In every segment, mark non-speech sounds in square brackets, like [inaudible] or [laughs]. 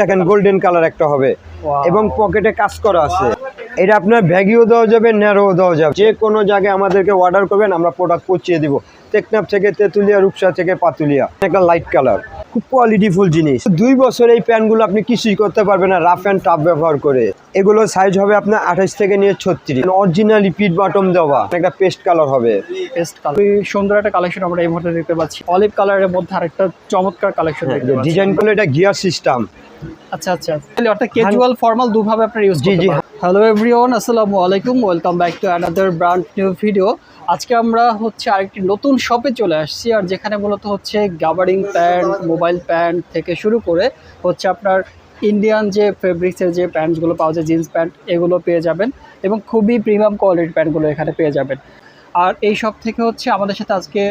দেখেন golden colour একটা হবে। এবং পকেটে কাজ করা আছে। এটা আপনার ভ্যাগিও দেওয়া যাবে ন্যারোও দেওয়া যাবে। যে কোনো জায়গায় আমাদেরকে অর্ডার করবেন আমরা প্রোডাক্ট পৌঁছিয়ে দিব। টেকনাফ থেকে তেঁতুলিয়া রূপসা থেকে পাতুলিয়া। একটা লাইট কালার খুব কোয়ালিটিফুল জিনিস। দুই বছর এই প্যান্টগুলো আপনি কিছুই করতে পারবেন না রাফ অ্যান্ড টাফ ব্যবহার করে। এগুলো সাইজ হবে আপনার আঠাশ থেকে নিয়ে ছত্রিশ। অরিজিনাল রিপিট বাটম দেওয়া। একটা পেস্ট কালার হবে। পেস্ট কালার সুন্দর একটা কালেকশন আমরা এই মুহূর্তে দেখতে পাচ্ছি। অলিভ কালারের মধ্যে আরেকটা চমৎকার কালেকশন দেখতে ডিজাইন করলে এটা গিয়ার সিস্টেম আচ্ছা আচ্ছা। তাহলে অর্থাৎ ক্যাজুয়াল ফর্মাল দুভাবে আপনারা ইউজ জি, জি। হ্যালো এভরিওয়ান আসসালামু আলাইকুম welcome back to another brand new video আজকে আমরা হচ্ছে আরেকটি নতুন শপে চলে আসছি আর যেখানে মূলত হচ্ছে গাবারিং প্যান্ট মোবাইল প্যান্ট থেকে শুরু করে হচ্ছে আপনার ইন্ডিয়ান যে ফেব্রিক্সের যে প্যান্টসগুলো পাওয়া যায় জিন্স প্যান্ট এগুলো পেয়ে যাবেন এবং খুবই প্রিমিয়াম কোয়ালিটির প্যান্টগুলো এখানে পেয়ে যাবেন। আর এই সব থেকে হচ্ছে আমাদের সাথে আজকে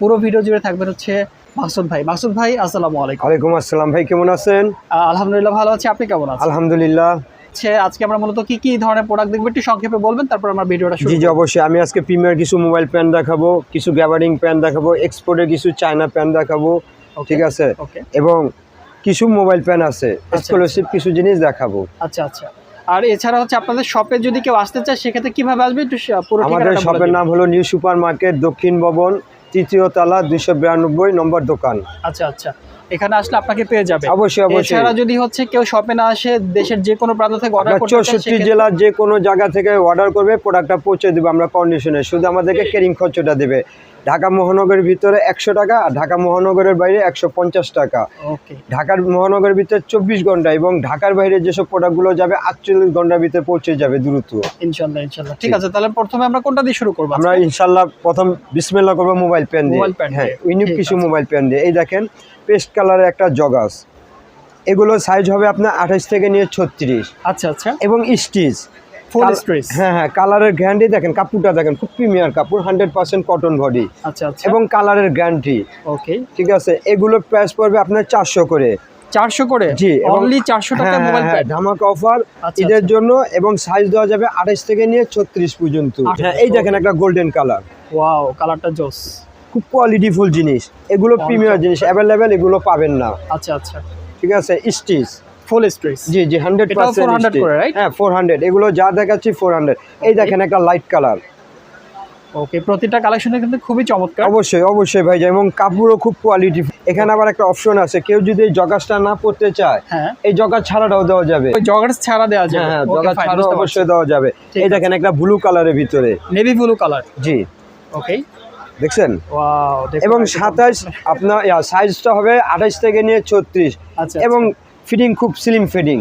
পুরো ভিডিও জুড়ে থাকবেন হচ্ছে মাসুদ ভাই। মাসুদ ভাই আসসালামু আলাইকুম। ওয়ালাইকুম আসসালাম ভাই কেমন আছেন? আলহামদুলিল্লাহ ভালো আছি আপনি কেমন আছেন? আলহামদুলিল্লাহ। হচ্ছে আজকে আমরা মূলত কি কি ধরনের প্রোডাক্ট দেখব একটু সংক্ষেপে বলবেন তারপর আমরা ভিডিওটা শুরু জি জি অবশ্যই। আমি আজকে প্রিমিয়ার কিছু মোবাইল প্যান দেখাবো কিছু গ্যাবারিং প্যান দেখাবো এক্সপোর্টের কিছু চায়না প্যান দেখাবো ঠিক আছে? এবং কিছু মোবাইল প্যান আছে এক্সক্লুসিভ কিছু জিনিস দেখাবো। আচ্ছা আচ্ছা। আর এছাড়া হচ্ছে আপনাদের শপে যদি কেউ আসতে চায় সেক্ষেত্রে কীভাবে আসবে? একটু পুরো আমাদের শপের নাম হলো নিউ সুপার মার্কেট দক্ষিণ ভবন তৃতীয় তলা দুইশো বিরানব্বই নম্বর দোকান। আচ্ছা আচ্ছা। এখানে আসলে আপনাকে পেয়ে যাবে। অবশ্যই অবশ্যই। এছাড়া যদি হচ্ছে কেউ শপে না আসে দেশের যে কোনো প্রান্ত থেকে অর্ডার করতে চায় চৌষট্টি জেলা জেলার যে কোনো জায়গা থেকে অর্ডার করবে প্রোডাক্টটা পৌঁছে দেবে আমরা কন্ডিশনে শুধু আমাদেরকে কেরিং খরচটা দেবে। ঢাকা মহানগরের ভিতরে একশো টাকা আর ঢাকা মহানগরের বাইরে একশো পঞ্চাশ টাকা। ওকে। ঢাকার মহানগরের ভিতরে চব্বিশ ঘণ্টা এবং ঢাকার বাইরে যেসব প্রোডাক্টগুলো যাবে আটচল্লিশ ঘণ্টার ভিতরে পৌঁছে যাবে দ্রুত। ইনশাল্লাহ ইনশাল্লাহ। ঠিক আছে তাহলে প্রথমে আমরা কোনটা দিয়ে শুরু করব আমরা ইনশাল্লাহ প্রথম বিসমেল্লা করব মোবাইল প্যান দিয়ে। হ্যাঁ। ইউনিক কিছু মোবাইল প্যান দিয়ে। এই দেখেন পেস্ট কালারের একটা জগাস। এগুলো সাইজ হবে আপনার আঠাশ থেকে নিয়ে ছত্রিশ। আচ্ছা আচ্ছা। এবং স্টিচ ফুল স্ট্রেস হ্যাঁ হ্যাঁ কালারের গ্যারান্টি দেখেন কাপড়টা দেখেন খুব প্রিমিয়ার কাপড় হান্ড্রেড পার্সেন্ট কটন বডি আচ্ছা আচ্ছা। এবং কালারের গ্যারান্টি ওকে ঠিক আছে এগুলো প্রাইস পড়বে আপনার চারশো করে। চারশো করে? জি অনলি চারশো টাকা মোবাইল প্যাড ধামাকা অফার ঈদের জন্য এবং সাইজ দেওয়া যাবে আঠাশ থেকে নিয়ে ছত্রিশ পর্যন্ত। হ্যাঁ এই দেখেন একটা গোল্ডেন কালার ওয়াও কালারটা জোস। খুব কোয়ালিটিফুল জিনিস। এগুলো প্রিমিয়ার জিনিস অ্যাভেলেবেল এগুলো পাবেন না। আচ্ছা আচ্ছা। ঠিক আছে স্টিচ ফুল স্ট্রেস জি 400 করে? হ্যাঁ এগুলো যা দেখাচ্ছি ফোর হান্ড্রেড এই দেখেন একটা লাইট কালার ওকে প্রতিটা কালেকশনে কিন্তু খুবই চমৎকার। অবশ্যই অবশ্যই ভাই এবং কাপড়ও খুব কোয়ালিটি এখানে আবার একটা অপশন আছে কেউ যদি জগাসটা না পড়তে চায় হ্যাঁ। এই জগাস ছাড়াটাও দেওয়া যাবে। ওই জগার্স ছাড়া দেওয়া যাবে। হ্যাঁ হ্যাঁ জগাস অবশ্যই দেওয়া যাবে। এই দেখেন একটা ব্লু কালারের ভিতরে। নেভি ব্লু কালার জি। ওকে দেখছেন? এবং সাতাশ আপনার সাইজটা হবে আঠাশ থেকে নিয়ে ছত্রিশ। আচ্ছা এবং ফিটিং খুব স্লিম ফিডিং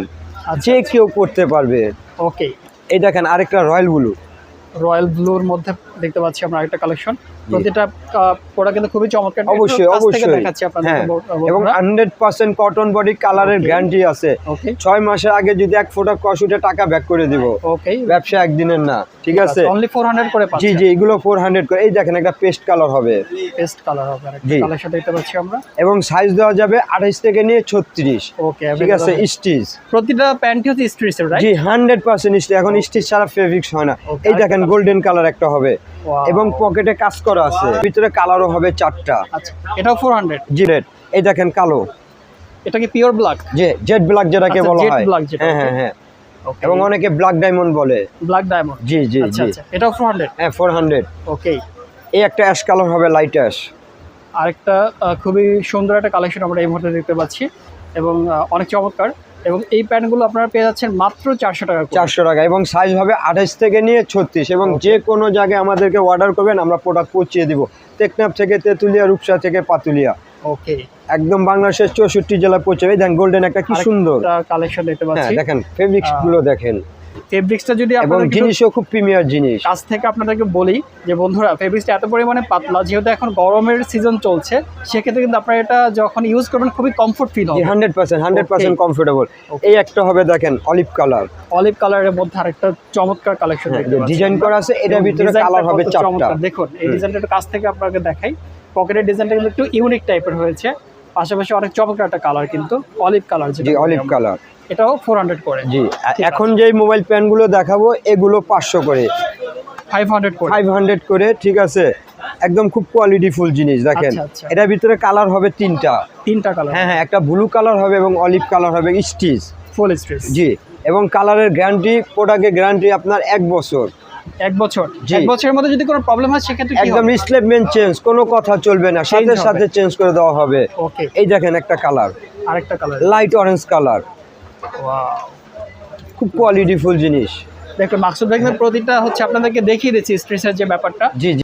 আচ্ছা যে কেউ করতে পারবে। ওকে এই দেখেন আরেকটা রয়্যাল ব্লু। রয়্যাল ব্লুর মধ্যে দেখতে পাচ্ছি আমরা আরেকটা কালেকশন প্রতিটা প্রোডাক্ট কিন্তু খুবই চমৎকার। অবশ্যই, অবশ্যই। দেখাচ্ছি আপনাদের হ্যাঁ। এবং হান্ড্রেড পার্সেন্ট কটন বডি কালারের গ্যারান্টি আছে। ওকে ছয় মাসের আগে যদি এক ফোটা উঠে টাকা ব্যাক করে দিব। ওকে ব্যবসা একদিনের না। ঠিক আছে? অনলি 400 করে জি পাচ্ছি জি এগুলো ফোর হান্ড্রেড করে। এই দেখেন একটা পেস্ট কালার হবে। পেস্ট কালার হবে আরেকটা জি। কালেকশন দেখতে পাচ্ছি আমরা। এবং সাইজ দেওয়া যাবে আঠাইশ থেকে নিয়ে ছত্রিশ। ওকে ঠিক আছে? স্টিচ প্রতিটা প্যান্টই হচ্ছে স্ট্রিচের রাইট জি হান্ড্রেড পার্সেন্ট এখন স্টিচ ছাড়া ফেব্রিক্স হয় না। এই দেখেন গোল্ডেন কালার একটা হবে। এবং পকেটে কাজ করা আছে। ভিতরে কালারও হবে চারটা। আচ্ছা এটাও 400 জি রেড এই দেখেন কালো। এটা কি পিওর ব্ল্যাক যে জেড ব্ল্যাক যেটাকে আচ্ছা, বলা হয়। হ্যাঁ হ্যাঁ হ্যাঁ। এবং অনেকে ব্ল্যাক ডায়মন্ড বলে। ব্ল্যাক ডায়মন্ড জি জি আচ্ছা জি। আচ্ছা। এটাও 400 হ্যাঁ ফোর হান্ড্রেড ওকে এই একটা অ্যাশ কালার হবে লাইট অ্যাশ আরেকটা খুবই সুন্দর একটা কালেকশন আমরা এই মুহূর্তে দেখতে পাচ্ছি। এবং অনেক চমৎকার। এবং এই প্যান্টগুলো আপনারা পেয়ে যাচ্ছেন মাত্র চারশো টাকা। চারশো টাকা এবং সাইজ হবে আঠাশ থেকে নিয়ে ছত্রিশ। এবং যে কোনো জায়গায় আমাদেরকে অর্ডার করবেন আমরা প্রোডাক্ট পৌঁছিয়ে দিব। টেকনাফ থেকে তেঁতুলিয়া রূপসা থেকে পাতুলিয়া। ওকে একদম বাংলাদেশের চৌষট্টি জেলা পৌঁছে এই দেখেন গোল্ডেন একটা কি সুন্দর। কালেকশন দেখতে হ্যাঁ পাচ্ছি। দেখেন ফেব্রিক্সগুলো দেখেন। ফেব্রিক্সটা যদি এবং জিনিসও খুব প্রিমিয়ার জিনিস। কাছ থেকে আপনাদেরকে বলি যে বন্ধুরা ফেব্রিক্সটা এত পরিমাণে পাতলা যেহেতু এখন গরমের সিজন চলছে সেক্ষেত্রে কিন্তু আপনারা এটা যখন ইউজ করবেন খুবই কমফোর্ট ফিল হবে। Hundred percent hundred percent. Comfortable এই একটা হবে দেখেন অলিভ কালার অলিভ কালারের মধ্যে আরেকটা চমৎকার কালেকশন দেখতে ডিজাইন হ্যাঁ, করা আছে এটার ভিতরে ডিজাইনটা কালার হবে চমৎকার। দেখুন এই ডিজাইনটা একটু কাছ থেকে আপনাকে দেখাই। পকেটের ডিজাইনটা কিন্তু একটু ইউনিক টাইপের হয়েছে। পাশাপাশি অনেক চমৎকার একটা কালার কিন্তু অলিভ কালার জি অলিভ কালার এটাও ফোর হান্ড্রেড করে। জি এখন যে মোবাইল প্যানগুলো দেখাবো এগুলো পাঁচশো করে। ফাইভ হান্ড্রেড করে। ফাইভ হান্ড্রেড করে ঠিক আছে? একদম খুব কোয়ালিটি ফুল জিনিস দেখেন। আচ্ছা, আচ্ছা। এটার ভিতরে কালার হবে তিনটা। তিনটা কালার হ্যাঁ হ্যাঁ একটা ব্লু কালার হবে এবং অলিভ কালার হবে স্টিচ ফুল স্ট্রেস জি এবং কালারের গ্যারান্টি প্রোডাক্টের গ্যারান্টি আপনার এক বছর। এক বছর। এক বছরের মধ্যে যদি কোনো প্রবলেম হয় সেক্ষেত্রে একদম রিপ্লেসমেন্ট চেঞ্জ কোনো কথা চলবে না সাথে সাথে চেঞ্জ করে দেওয়া হবে। ওকে এই দেখেন একটা কালার আরেকটা colour light orange colour wow খুব কোয়ালিটিফুল জিনিস। দেখুন মাকসুদ ভাই প্রতিটা হচ্ছে আপনাদেরকে দেখিয়ে দিচ্ছি স্ট্রেসের যে ব্যাপারটা। জি জি।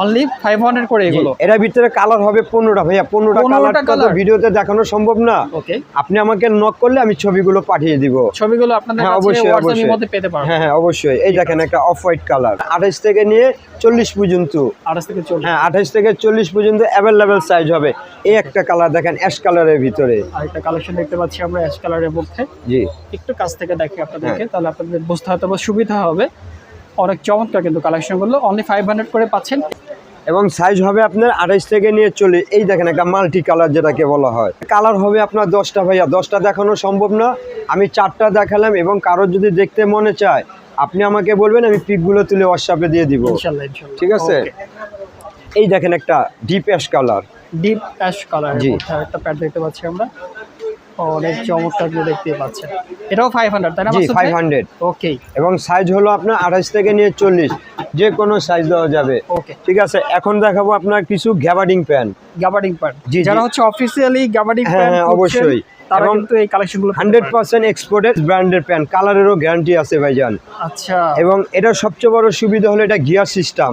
অনলি ফাইভ হান্ড্রেড করে এগুলো। এটার ভিতরে কালার হবে পনেরোটা ভাইয়া পনেরোটা 15টা কালার তো ভিডিওতে দেখানো সম্ভব না। ওকে আপনি আমাকে নক করলে আমি ছবিগুলো পাঠিয়ে দিব। ছবিগুলো আপনাদের হ্যাঁ, কাছে হোয়াটসঅ্যাপের মধ্যে পেতে পারবেন হ্যাঁ হ্যাঁ অবশ্যই। এই দেখেন একটা অফ হোয়াইট কালার আঠাইশ থেকে নিয়ে চল্লিশ পর্যন্ত। আঠাশ থেকে চল্লিশ। হ্যাঁ আঠাইশ থেকে চল্লিশ পর্যন্ত অ্যাভেলেবেল সাইজ হবে। এই একটা কালার দেখেন অ্যাশ কালারের ভিতরে। আরেকটা কালেকশন দেখতে পাচ্ছি আমরা অ্যাশ কালারের মধ্যে। জি। একটু কাছ থেকে দেখি হ্যাঁ। আপনাদেরকে তাহলে আপনাদের বুঝতে হয়তো সুবিধা হবে। অনেক চমৎকার কিন্তু কালেকশনগুলো অনলি ফাইভ হান্ড্রেড করে পাচ্ছেন। এবং সাইজ হবে আপনার আঠাইশ থেকে নিয়ে চলে এই দেখেন একটা মাল্টি কালার যেটাকে বলা হয়। কালার হবে আপনার দশটা ভাইয়া। দশটা দেখানো সম্ভব না। আমি চারটা দেখালাম এবং কারোর যদি দেখতে মনে চায় আপনি আমাকে বলবেন আমি পিকগুলো তুলে হোয়াটসঅ্যাপে দিয়ে দিব। ঠিক আছে? এই দেখেন একটা deep ash colour deep ash colour জি। একটা প্যাড দেখতে পাচ্ছি আমরা। অনেক চমৎকার দেখতে পাচ্ছেন। এটাও ফাইভ হান্ড্রেড তাই না জি ফাইভ হান্ড্রেড ওকে এবং সাইজ হলো আপনার আঠাইশ থেকে নিয়ে চল্লিশ। যে কোনো সাইজ দেওয়া যাবে। ওকে ঠিক আছে এখন দেখাবো আপনার কিছু গ্যাবার্ডিং প্যান গাবার্ডিং প্যাড জি। যারা হচ্ছে অফিসিয়ালি গাবার্ডিং হ্যাঁ, হ্যাঁ, অবশ্যই। তারা কিন্তু এই কালেকশনগুলো হান্ড্রেড পার্সেন্ট এক্সপোর্টেড ব্র্যান্ডের প্যান কালারেরও গ্যারান্টি আছে ভাইজান। আচ্ছা। এবং এটা সবচেয়ে বড় সুবিধা হলো এটা গিয়ার সিস্টেম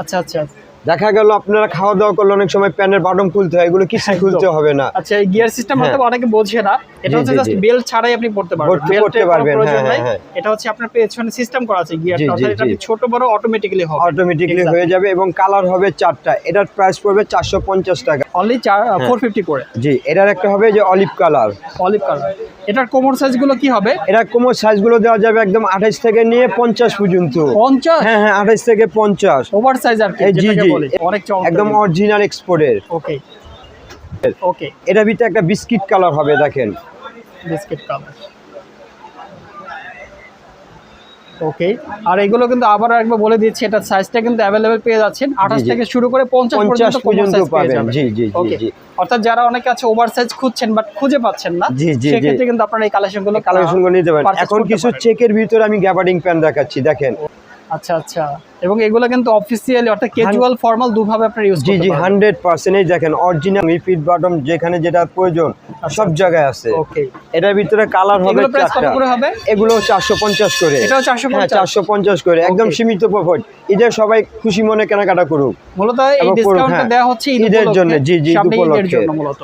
আচ্ছা আচ্ছা। দেখা গেল আপনারা খাওয়া দাওয়া করলে অনেক সময় প্যানের বাটন খুলতে হয় এগুলো কিছু খুলতে হবে না। আচ্ছা এই গিয়ার সিস্টেম হ্যাঁ। হয়তো অনেকে বোঝে না এটা হচ্ছে জাস্ট জি। বেল্ট ছাড়াই আপনি পড়তে পারবেন কোনো পারবেন, হ্যাঁ, হ্যাঁ, এটা হচ্ছে আপনার পেছনে সিস্টেম করা আছে গিয়ারটা এটা ছোট বড় অটোমেটিক্যালি হবে। অটোমেটিকলি হয়ে যাবে এবং কালার হবে চারটা এটার প্রাইস পড়বে চারশো পঞ্চাশ টাকা। অনলি চার ফোর ফিফটি করে। জি এটার একটা হবে যে অলিভ কালার অলিভ কালার এটার কোমর সাইজগুলো কি হবে? এটা কোমর সাইজগুলো দেওয়া যাবে একদম আঠাইশ থেকে নিয়ে পঞ্চাশ পর্যন্ত। পঞ্চাশ? হ্যাঁ হ্যাঁ আঠাইশ থেকে পঞ্চাশ। ওভার সাইজ আর কি জি, জি। অনেক একদম অরিজিনাল এক্সপোর্টের ওকে ওকে এটার ভিতরে একটা বিস্কিট কালার হবে দেখেন। বিস্কিট কালার ওকে আর এগুলো কিন্তু আবার একবার বলে দিচ্ছি এটা সাইজটা কিন্তু অ্যাভেলেবেল পেয়ে যাচ্ছেন। আঠাশ থেকে শুরু করে পঞ্চাশ পর্যন্ত পর্যন্ত পাবেন। জি, জি, জি, অর্থাৎ যারা অনেকে আছে ওভার সাইজ খুঁজছেন বাট খুঁজে পাচ্ছেন না জি, জি, জি। সেক্ষেত্রে কিন্তু আপনারা এই কালেকশনগুলো কালেকশনগুলো নিতে পারেন। এখন কিছু চেকের ভিতরে আমি গ্যাবার্ডিং প্যান দেখাচ্ছি দেখেন। আচ্ছা আচ্ছা। এবং এগুলো কিন্তু অফিসিয়ালি অর্থাৎ ক্যাজুয়াল ফর্মাল দুভাবে আপনারা ইউজ জি জি পারবেন। হান্ড্রেড পার্সেন্ট এই দেখেন অরিজিনাল রিপিট বাটন যেখানে যেটা প্রয়োজন সব জায়গায় আছে। ওকে এটার ভিতরে কালার হবে চারটা। হবে? এগুলো চারশো পঞ্চাশ করে। এটাও 450? হ্যাঁ চারশো পঞ্চাশ করে একদম সীমিত প্রফিট ঈদের সবাই খুশি মনে কেনাকাটা করুক। মূলত এই ডিসকাউন্টটা হ্যাঁ। দেওয়া হচ্ছে ঈদের জন্য জি জি উপলক্ষে।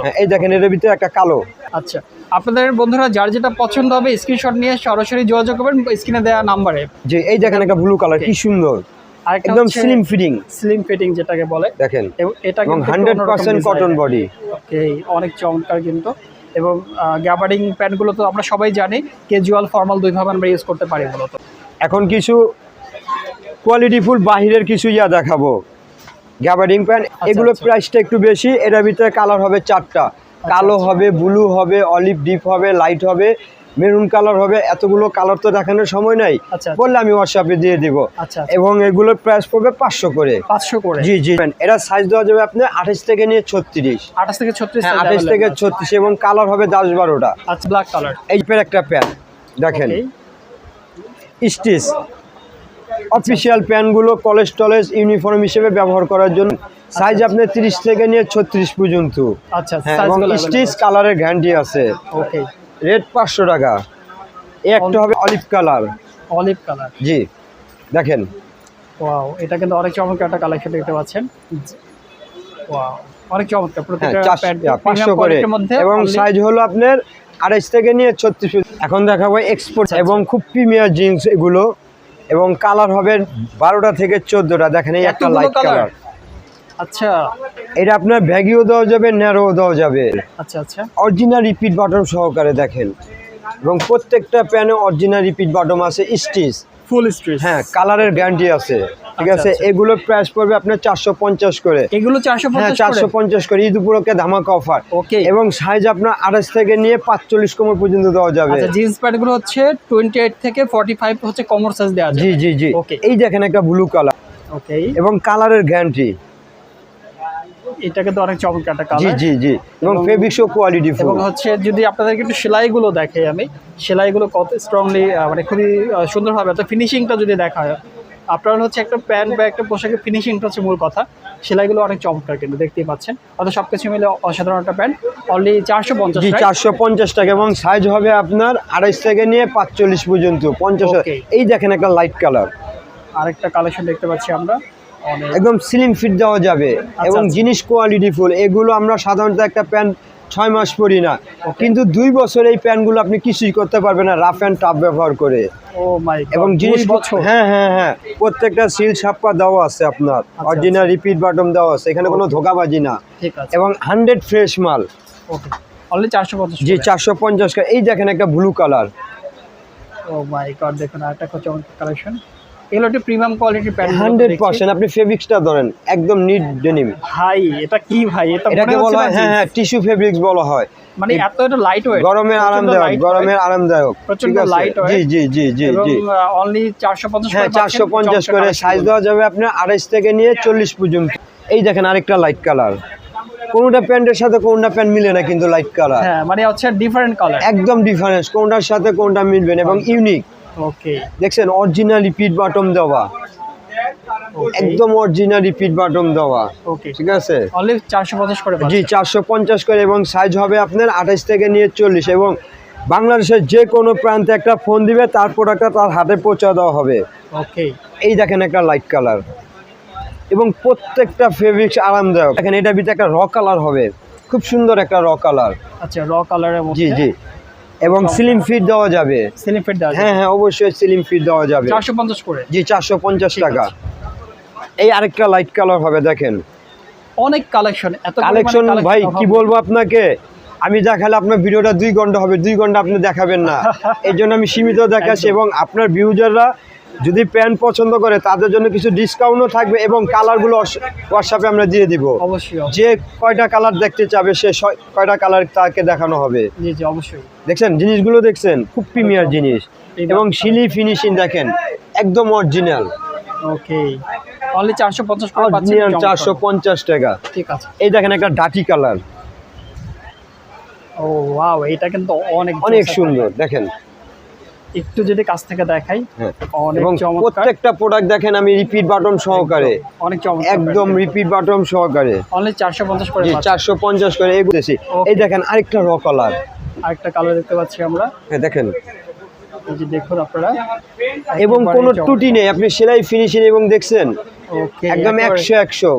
হ্যাঁ, এই দেখেন এর ভিতরে একটা কালো। আচ্ছা। আপনাদের বন্ধুরা যার যেটা পছন্দ হবে স্ক্রিনশট নিয়ে সরাসরি যোগাযোগ করবেন স্ক্রিনে দেওয়া নাম্বারে যে এই দেখেন একটা ব্লু কালার কি সুন্দর। একদম স্লিম ফিটিং স্লিম ফিটিং যেটাকে বলে। দেখেন। এটা কিন্তু hundred percent cotton body okay অনেক চমৎকার কিন্তু। এবং গ্যাবার্ডিং প্যান্টগুলো তো আমরা সবাই জানি ক্যাজুয়াল ফর্মাল দুইভাবে আমরা ইউজ করতে পারি মূলত। এখন কিছু কোয়ালিটিফুল বাহিরের কিছু ইয়া দেখাবো। গ্যাবার্ডিং প্যান্ট এগুলো। প্রাইসটা একটু বেশি এটার ভিতরে কালার হবে চারটা। কালো আচ্ছা। হবে ব্লু হবে অলিভ ডিপ হবে লাইট হবে মেরুন কালার হবে এতগুলো কালার তো দেখানোর সময় নাই। আচ্ছা বললে আমি হোয়াটসঅ্যাপে দিয়ে দিব। আচ্ছা এবং এগুলোর প্রাইস পড়বে পাঁচশো করে। পাঁচশো করে? জি জি। এটা সাইজ দেওয়া যাবে আপনি আঠাশ থেকে নিয়ে ছত্রিশ। আঠাশ থেকে ছত্রিশ হ্যাঁ আঠাশ থেকে ছত্রিশ এবং কালার হবে দশ বারোটা। আচ্ছা ব্ল্যাক কালার এই পের একটা প্যান্ট দেখেন। স্টিচ। অফিসিয়াল প্যান্টগুলো কলেজ টলেজ ইউনিফর্ম হিসেবে ব্যবহার করার জন্য সাইজ আপনার তিরিশ থেকে নিয়ে ছত্রিশ পর্যন্ত। আচ্ছা হ্যাঁ এবং স্টিচ কালারের গ্যারান্টি আছে। ওকে রেট পাঁচশো টাকা। এই একটা হবে অলিভ কালার অলিভ কালার জি দেখেন। ওয়াও এটা কিন্তু অনেক চমৎকার একটা কালেকশন দেখতে পাচ্ছেন। ওয়াও অনেক চমৎকার। হ্যাঁ প্রত্যেকটা প্যান্ট পাঁচশো করে। এবং সাইজ হলো আপনার আড়াইশ থেকে নিয়ে ছত্রিশ এখন দেখাবো এক্সপোর্ট আচ্ছা, এবং খুব প্রিমিয়ার জিন্স এগুলো। এবং কালার হবে বারোটা থেকে চোদ্দোটা। দেখেন এই একটা লাইট কালার আচ্ছা। এটা আপনার ভ্যাগিও দেওয়া যাবে ন্যারো দেওয়া যাবে। আচ্ছা আচ্ছা। অরিজিনাল রিপিট বাটন সহকারে দেখেন। এবং প্রত্যেকটা প্যানে অরিজিনাল রিপিট বাটন আছে স্টিচ ফুল স্ট্রিচ হ্যাঁ কালারের গ্যারান্টি আছে। ঠিক আচ্ছা, আছে? আচ্ছা। এগুলোর প্রাইস পড়বে আপনার চারশো পঞ্চাশ করে। এগুলো চারশো হ্যাঁ চারশো পঞ্চাশ করে। ঈদ উপলক্ষে ধামাকা অফার ওকে এবং সাইজ আপনার আড়াইশ থেকে নিয়ে পাঁচচল্লিশ কোমর পর্যন্ত দেওয়া যাবে। আচ্ছা জিন্স প্যান্টগুলো হচ্ছে টোয়েন্টি এইট থেকে ফর্টি ফাইভ হচ্ছে কমর সাইজ দেওয়া জি জি জি। Okay. এই দেখেন একটা ব্লু কালার ওকে এবং কালারের গ্যারান্টি এটা কিন্তু অনেক চমৎকার একটা কালার জি জি। এবং ফেব্রিক্সও কোয়ালিটি এবং হচ্ছে যদি আপনাদেরকে একটু সেলাইগুলো দেখে আমি সেলাইগুলো কত স্ট্রংলি মানে খুবই আহ, সুন্দরভাবে অর্থাৎ ফিনিশিংটা যদি দেখা হয় আপনার হচ্ছে একটা প্যান্ট বা একটা পোশাকের ফিনিশিংটা হচ্ছে মূল কথা। সেলাইগুলো অনেক চমৎকার কিন্তু দেখতেই পাচ্ছেন। অর্থাৎ সব কিছু মিলে অসাধারণ একটা প্যান্ট অনলি চারশো পঞ্চাশ চারশো পঞ্চাশ টাকা এবং সাইজ হবে আপনার আড়াইশ থেকে নিয়ে পাঁচচল্লিশ পর্যন্ত পঞ্চাশ. এই দেখেন একটা লাইট কালার আরেকটা কালেকশন দেখতে পাচ্ছি আমরা। একদম স্লিম ফিট দেওয়া যাবে এবং আচ্ছা। জিনিস কোয়ালিটি ফুল এগুলো আমরা সাধারণত একটা প্যান্ট ছয় মাস পরি না। কিন্তু দুই বছর এই প্যান্টগুলো আপনি কিছুই করতে পারবেন না রাফ অ্যান্ড টাফ ব্যবহার করে। এবং জিনিস হ্যাঁ হ্যাঁ হ্যাঁ। প্রত্যেকটা সিল ছাপ্পা দেওয়া আছে আপনার। আচ্ছা। অরিজিনাল রিপিট বাটন দেওয়া আছে। এখানে কোনো ধোকাবাজি না। এবং হান্ড্রেড ফ্রেশ মাল। ওকে অনলি চারশো পঞ্চাশ জি চারশো পঞ্চাশ এই দেখেন একটা blue colour oh my god দেখুন খুব কালেকশন এগুলো একটু প্রিমিয়াম কোয়ালিটির প্যান্ট হান্ড্রেড পার্সেন্ট আপনি ফেব্রিক্সটা ধরেন একদম নিট ডেনিম ভাই এটা কি ভাই? এটা এটাকে বলা হয় হ্যাঁ হ্যাঁ টিস্যু ফেব্রিক্স বলা হয়। মানে এত এটা লাইট ওয়েট গরমের আরামদায়ক গরমের আরামদায়ক ঠিক আছে? জি জি জি জি জি। অনলি চারশো পঞ্চাশ হ্যাঁ চারশো পঞ্চাশ করে সাইজ দেওয়া যাবে আপনার আড়াইশ থেকে নিয়ে চল্লিশ পর্যন্ত। এই দেখেন আরেকটা লাইট কালার কোনোটা প্যান্টের সাথে কোনটা প্যান্ট মিলে না কিন্তু লাইট কালার হ্যাঁ মানে হচ্ছে ডিফারেন্ট কালার একদম ডিফারেন্স কোনটার সাথে কোনটা মিলবে না এবং ইউনিক ওকে দেখছেন অরিজিনাল রিপিট বাটম দেওয়া। একদম অরিজিনাল রিপিট বাটম দেওয়া। ওকে ঠিক আছে? অনলি করে জি চারশো পঞ্চাশ করে এবং সাইজ হবে আপনার আঠাশ থেকে নিয়ে চল্লিশ এবং বাংলাদেশের যে কোনো প্রান্তে একটা ফোন দিবে তার প্রোডাক্টটা তার হাতে পৌঁছে দেওয়া হবে। ওকে এই দেখেন একটা লাইট কালার এবং প্রত্যেকটা ফেব্রিক্স আরামদায়ক। দেখেন এটা ভিতরে একটা র কালার হবে। খুব সুন্দর একটা র কালার আচ্ছা র কালারের জি জি। এবং সিলিম ফিট দেওয়া যাবে। সিলিং ফিট দেওয়া হ্যাঁ হ্যাঁ অবশ্যই সিলিম ফিট দেওয়া যাবে। চারশো পঞ্চাশ করে। জি চারশো পঞ্চাশ ঠিক টাকা। এই আরেকটা লাইট কালার হবে দেখেন। অনেক কালেকশন এত কালেকশন ভাই কি বলব আপনাকে? আমি দেখালে আপনার ভিডিওটা দুই ঘণ্টা হবে দুই ঘণ্টা আপনি দেখাবেন না। [laughs] এই জন্য আমি সীমিত দেখাচ্ছি এবং আপনার ভিউজাররা যদি প্যান্ট পছন্দ করে তাদের জন্য কিছু ডিসকাউন্টও থাকবে এবং কালারগুলো হোয়াটসঅ্যাপে আমরা দিয়ে দিব। অবশ্যই। যে কয়টা কালার দেখতে চাবে সে কয়টা কালার তাকে দেখানো হবে। জি জি অবশ্যই। দেখছেন? জিনিসগুলো দেখছেন? খুব প্রিমিয়ার জিনিস। এবং সিলি ফিনিশিং দেখেন একদম অরিজিনাল ওকে। অনলি চারশো পঞ্চাশ করে পাচ্ছেন অরিজিনাল চমৎকার। চারশো পঞ্চাশ টাকা। ঠিক আছে। এই দেখেন একটা ডাটি কালার ও ওয়াও এটা কিন্তু অনেক অনেক সুন্দর দেখেন। একটা। যদি কাছ থেকে দেখাই হ্যাঁ। এবং প্রত্যেকটা প্রোডাক্ট দেখেন আমি রিপিট বাটন সহকারে। অনেক চমৎকার একদম রিপিট বাটন সহকারে। অনলি চারশো পঞ্চাশ করে। চারশো পঞ্চাশ করে এগুলোছি Okay. এই দেখেন আরেকটা র কালার আরেকটা কালার দেখতে পাচ্ছি আমরা। হ্যাঁ দেখেন। এই যে দেখুন আপনারা। এবং কোনো ত্রুটি নেই আপনি সেলাই ফিনিশিং এবং দেখছেন। ওকে একদম একশো একশো।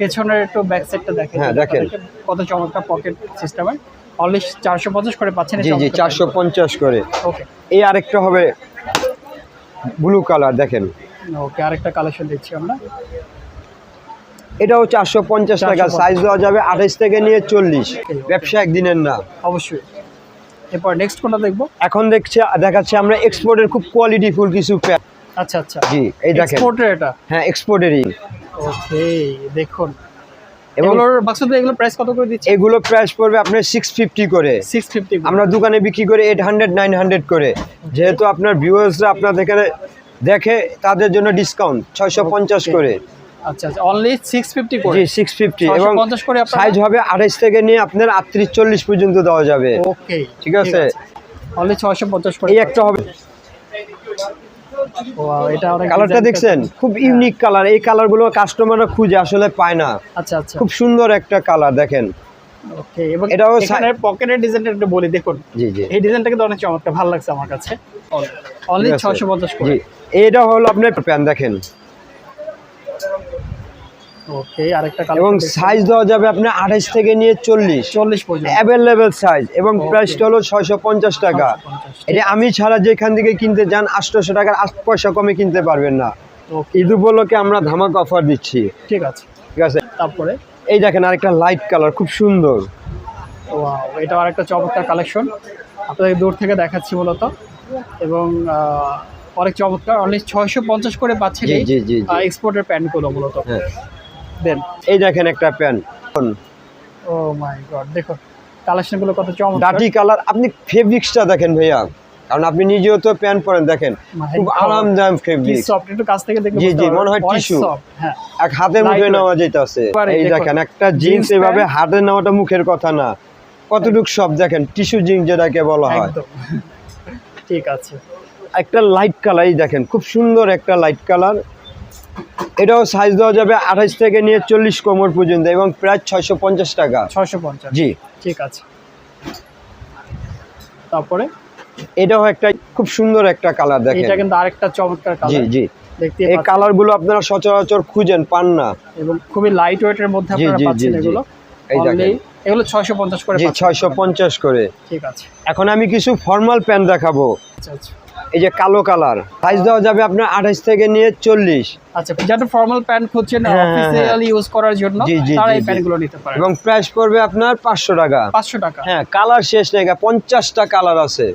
পেছনের একটু ব্যাক সাইডটা দেখেন। হ্যাঁ, দেখেন। কত চমৎকার পকেট সিস্টেমে চারশো পঞ্চাশ করে পাচ্ছেন জি জি চারশো পঞ্চাশ করে। ওকে এই আরেকটা হবে ব্লু কালার দেখেন। ওকে আরেকটা কালেকশন দিচ্ছি আমরা। এটাও চারশো পঞ্চাশ টাকা সাইজ দেওয়া যাবে আঠাইশ থেকে নিয়ে চল্লিশ। ব্যবসা একদিনের না। অবশ্যই। এরপর নেক্সট কোনটা দেখব? এখন দেখছে দেখাচ্ছে আমরা এক্সপোর্টের খুব কোয়ালিটি ফুল কিছু আচ্ছা আচ্ছা। জি এই দেখেন। এক্সপোর্টের এটা? হ্যাঁ এক্সপোর্টেরই ওকে দেখুন। এগুলোর বাক্সতে এগুলো প্রাইস কত করে দিচ্ছি এগুলো প্রাইস পড়বে আপনার সিক্স ফিফটি করে। সিক্স ফিফটি আমরা দোকানে বিক্রি করে এইট হান্ড্রেড নাইন হান্ড্রেড করে। যেহেতু আপনার ভিউয়ার্সরা আপনাদের এখানে দেখে তাদের জন্য ডিসকাউন্ট ছয়শো পঞ্চাশ. করে। আচ্ছা আচ্ছা অনলি সিক্স ফিফটি করে। জি সিক্স ফিফটি এবং 650 করে সাইজ হবে আঠাইশ থেকে নিয়ে আপনার আটত্রিশ চল্লিশ পর্যন্ত দেওয়া যাবে। ওকে ঠিক আছে? অনলি ছয়শো পঞ্চাশ করে। এই একটা হবে। এটা অনেক কালারটা দেখছেন? খুব ইউনিক কালার এই কালারগুলো কাস্টমাররা খুঁজে আসলে পায় না। আচ্ছা আচ্ছা। খুব সুন্দর একটা কালার দেখেন। ওকে এবং এটাও এখানে পকেটের ডিজাইনটা একটু বলি দেখুন। জি জি। এই ডিজাইনটা কিন্তু অনেক চমৎকার ভালো লাগছে আমার কাছে। অনলি করে। জি। এটা হলো আপনার প্যান দেখেন। ওকে আরেকটা কালার এবং সাইজ দেওয়া যাবে আপনার আঠাইশ থেকে নিয়ে চল্লিশ। চল্লিশ পর্যন্ত। অ্যাভেলেবেল সাইজ এবং প্রাইসটা হলো ছয়শো পঞ্চাশ টাকা। এটা আমি ছাড়া যেখান থেকে কিনতে যান আটশোশো টাকার আট পয়সা কমে কিনতে পারবেন না। ঈদ উপলক্ষে আমরা ধামাক অফার দিচ্ছি। ঠিক আছে। ঠিক আছে? তারপরে? এই দেখেন আরেকটা লাইট কালার খুব সুন্দর। ওয়াও এটা আরেকটা চমৎকার কালেকশন আপনাদের দূর থেকে দেখাচ্ছি মূলত। এবং অনেক চমৎকার। অনলি ছয়শো পঞ্চাশ করে পাচ্ছেন জি। এক্সপোর্টের প্যান্টগুলো মূলত। হ্যাঁ। দেন এই দেখেন একটা প্যান। ও মাই গড দেখুন কালেকশনগুলো কত চমৎকার। ডাটি কালার আপনি ফেব্রিক্সটা দেখেন ভাইয়া। কারণ আপনি নিজেও তো প্যান্ট পরেন দেখেন খুব আরামদায়ক ফেব্রিক সফট একটু কাছ থেকে দেখলে জি, জি, মনে হয় soft, হ্যাঁ। এক হাতের Lightweight। নেওয়া যেতেছে এই দেখেন। একটা জিন্স এভাবে। হাতে নেওয়াটা মুখের কথা না। কতটুকু সব দেখেন টিস্যু জিন্স যেটাকে বলা হয়। ঠিক আছে। একটা লাইট কালারই দেখেন খুব সুন্দর একটা লাইট কালার এটাও সাইজ দেওয়া যাবে আঠাশ থেকে নিয়ে চল্লিশ কোমর পর্যন্ত এবং প্রায় ছয়শো পঞ্চাশ টাকা। ছয়শো পঞ্চাশ। জি। ঠিক আছে। তারপরে? এটাও একটা খুব সুন্দর একটা কালার দেখেন। এটা কিন্তু আরেকটা চমৎকার জি কালার জি। এই কালারগুলো আপনারা সচরাচর খুঁজেন পান না। এবং খুবই লাইট ওয়েটের মধ্যে আপনারা পাচ্ছেন। এগুলো। এই দেখেন। এগুলো ছয়শো পঞ্চাশ করে করে। ঠিক আছে। এখন আমি কিছু ফর্মাল প্যান্ট দেখাবো। আচ্ছা আচ্ছা। এই যে কালো কালার। সাইজ দেওয়া যাবে আপনার আঠাশ থেকে নিয়ে চল্লিশ। আচ্ছা যারা ফর্মাল প্যান্ট খুঁজছেন হ্যাঁ, হ্যাঁ, অফিসিয়ালি ইউজ করার জন্য জি, জি, তারা এই প্যান্টগুলো নিতে পারে এবং প্রাইস পড়বে আপনার পাঁচশো টাকা। পাঁচশো টাকা। হ্যাঁ কালার শেষ নেই পঞ্চাশটা কালার আছে।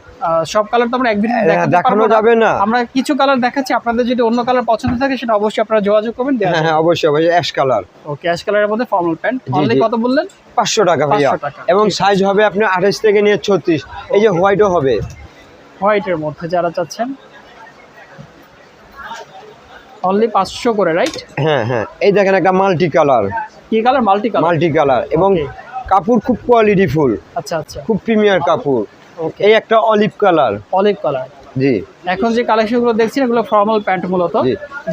সব কালার তো আমরা এক হ্যাঁ, দেখানো যাবে না। আমরা কিছু কালার দেখাচ্ছি আপনাদের যদি অন্য কালার পছন্দ থাকে সেটা অবশ্যই আপনারা যোগাযোগ করবেন হ্যাঁ হ্যাঁ অবশ্যই অ্যাশ কালার ও ক্যাশ কালারের মধ্যে ফর্মাল প্যান্ট জি, অনলি কত বললেন? পাঁচশো টাকা ভাইয়া। এবং সাইজ হবে আপনার আঠাশ থেকে নিয়ে ছত্রিশ। এই যে হোয়াইটও হবে। হোয়াইটের মধ্যে যারা চাচ্ছেন। অনলি পাঁচশো করে রাইট হ্যাঁ হ্যাঁ। এই দেখেন একটা মাল্টি কালার কি colour multi colour multi colour এবং. কাপড় খুব কোয়ালিটি ফুল। আচ্ছা আচ্ছা। খুব প্রিমিয়ার কাপড়। ওকে এই একটা অলিভ কালার অলিভ কালার জি। এখন যে কালেকশনগুলো দেখছি এগুলো ফর্মাল প্যান্ট মূলত।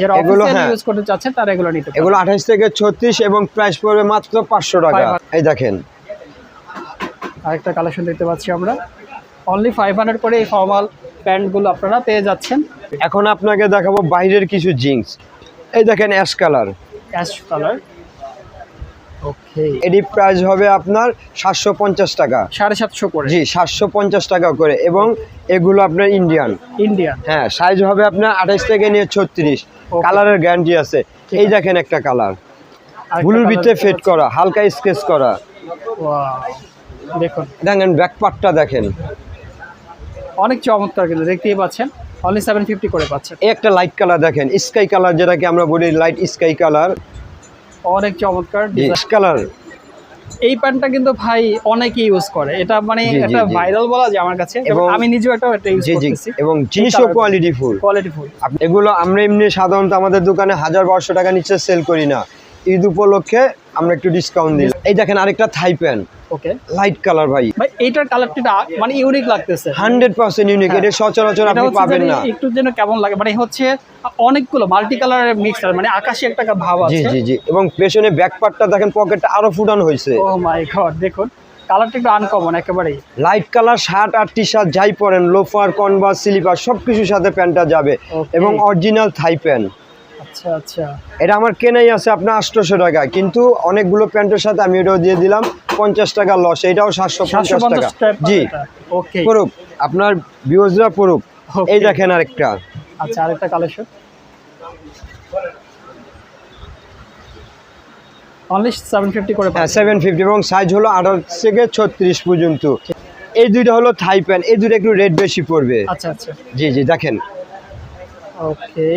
যারা এগুলো অফিসিয়ালি হ্যাঁ। ইউজ করতে চাচ্ছেন তারা এগুলো নিতে এগুলো আঠাশ থেকে ছত্রিশ এবং প্রাইস পড়বে মাত্র পাঁচশো টাকা। এই দেখেন। আরেকটা কালেকশন দেখতে পাচ্ছি আমরা। অনলি ফাইভ হান্ড্রেড করে এই ফর্মাল প্যান্টগুলো আপনারা পেয়ে যাচ্ছেন। এখন আপনাকে দেখাবো বাইরের কিছু জিন্স। এই দেখেন ash colour ash colour okay এটি প্রাইস হবে আপনার সাতশো পঞ্চাশ টাকা। সাড়ে সাতশো করে। জি সাতশো পঞ্চাশ টাকা করে এবং এগুলো আপনার ইন্ডিয়ান ইন্ডিয়ান হ্যাঁ সাইজ হবে আপনার আঠাশ থেকে নিয়ে ছত্রিশ। কালারের গ্যারান্টি আছে। এই দেখেন একটা কালার ব্লুর ভিতরে ফেট করা হালকা স্কেচ করা। দেখুন। দেখেন ব্যাক পার্টটা দেখেন। অনেক চমৎকার কিন্তু দেখতেই পাচ্ছেন। অনলি সেভেন ফিফটি করে পাচ্ছেন। একটা লাইট কালার দেখেন স্কাই কালার যেটাকে আমরা বলি লাইট স্কাই কালার অনেক চমৎকার। কালার এই প্যান্টটা কিন্তু ভাই অনেকে ইউজ করে। এটা মানে একটা ভাইরাল বলা যায় আমার কাছে। এবং আমি নিজেও একটা এটা ইউজ করতেছি। এবং জিনিসও কোয়ালিটি ফুল কোয়ালিটি ফুল এগুলো আমরা এমনি সাধারণত আমাদের দোকানে হাজার বারোশো টাকা নিচে সেল করি না। ঈদ উপলক্ষে আমরা একটু ডিসকাউন্ট দিই এই দেখেন আরেকটা Thai pant okay light colour ভাই। ভাই এইটার কালারটা মানে ইউনিক লাগতেছে। হান্ড্রেড পার্সেন্ট ইউনিক হ্যাঁ। এটা সচরাচর আপনি পাবেন না। একটু যেন কেমন লাগে। মানে হচ্ছে অনেকগুলো মাল্টি কালারের মিক্সার মানে আকাশি একটা ভাব আছে। জি জি। এবং পেছনে ব্যাক পার্টটা দেখেন পকেটটা আরও ফুটানো হয়েছে। ও মাই গড দেখুন। কালারটা একটু আনকমন লাইট কালার শার্ট আর টি শার্ট যাই পরেন লোফার কনভার্স স্লিপার সব কিছুর সাথে প্যান্টটা যাবে। এবং অরিজিনাল থাই প্যান্ট আচ্ছা আচ্ছা। এটা আমার কেনাই আছে আপনার আটশোশো টাকা কিন্তু অনেকগুলো প্যান্টের সাথে আমি এটাও দিয়ে দিলাম পঞ্চাশ টাকা লস এটাও সাতশো পঞ্চাশ টাকা। জি ওকে পড়ুক আপনার পড়ুক এই দেখেন আরেকটা। আচ্ছা আরেকটা কালেকশন অনলি করে হ্যাঁ এবং সাইজ হলো থেকে ছত্রিশ পর্যন্ত। এই দুইটা হলো থাই প্যান্ট এই দুটো একটু রেট বেশি পড়বে আচ্ছা আচ্ছা। জি জি দেখেন। ওকে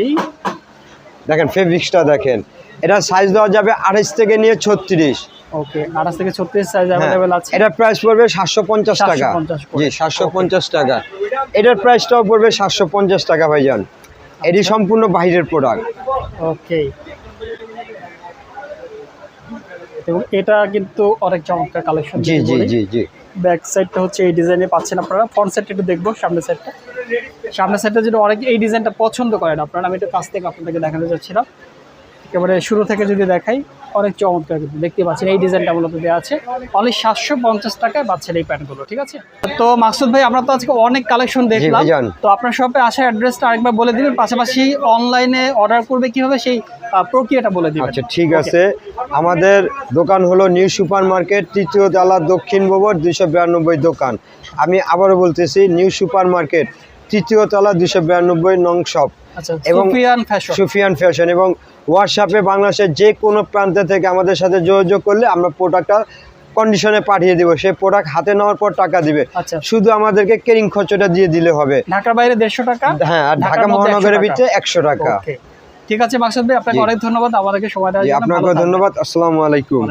দেখেন ফেব্রিক্সটা দেখেন। এটা সাইজ দেওয়া যাবে আড়াইশ থেকে নিয়ে ছত্রিশ। ওকে আঠাশ থেকে ছত্রিশ সাইজ হ্যাঁ, অ্যাভেলেবেল আছে। এটার প্রাইস পড়বে সাতশো পঞ্চাশ টাকা। 750 করে। জি সাতশো পঞ্চাশ টাকা। এটার প্রাইসটাও পড়বে সাতশো পঞ্চাশ টাকা ভাইজান। এটি আচ্ছা। সম্পূর্ণ বাইরের প্রোডাক্ট ওকে এবং এটা কিন্তু অনেক চমৎকার কালেকশন জি জি জি জি। ব্যাক সাইডটা হচ্ছে এই ডিজাইনে পাচ্ছেন আপনারা। ফ্রন্ট সাইডটা একটু দেখব, সামনের সাইডটা। সামনের সাইডটা যেটা অনেক এই ডিজাইনটা পছন্দ করেন আপনারা, আমি একটু কাছ থেকে আপনাদেরকে দেখানো যাচ্ছিলাম একেবারে শুরু থেকে যদি দেখাই অনেক চমৎকার কিন্তু। দেখতে পাচ্ছেন এই ডিজাইনটা মূলত দেওয়া আছে। অনলি সাতশো পঞ্চাশ টাকায় পাচ্ছেন এই প্যান্টগুলো ঠিক আছে? তো মাকসুদ ভাই আমরা তো আজকে অনেক কালেকশন দেখলাম। তো আপনার শপে আসার অ্যাড্রেসটা আরেকবার বলে দিবেন পাশাপাশি অনলাইনে অর্ডার করবে কীভাবে সেই প্রক্রিয়াটা বলে দিবেন। আচ্ছা ঠিক আছে। আমাদের দোকান হলো নিউ সুপার মার্কেট তৃতীয় তলা দক্ষিণ ভবন দুইশো বিরানব্বই দোকান। আমি আবারও বলতেছি নিউ সুপার মার্কেট তৃতীয় তলা দুইশো বিরানব্বই নং শপ। আচ্ছা এবং সুফিয়ান ফ্যাশন এবং হোয়াটসঅ্যাপে বাংলাদেশের যে কোনো প্রান্ত থেকে আমাদের সাথে যোগাযোগ করলে আমরা প্রোডাক্টটা কন্ডিশনে পাঠিয়ে দিব। সে প্রোডাক্ট হাতে নেওয়ার পর টাকা দিবে। আচ্ছা। শুধু আমাদেরকে কেরিং খরচটা দিয়ে দিলে হবে। ঢাকার বাইরে দেড়শো টাকা? হ্যাঁ আর ঢাকা ঢাকার মধ্যে 100 মহানগরের। ভিতরে একশো টাকা। ঠিক আছে মাকসুদ ভাই আপনাকে অনেক ধন্যবাদ। আমাদেরকে সময় দেওয়ার জন্য আপনাকে ধন্যবাদ। আসসালামু আলাইকুম।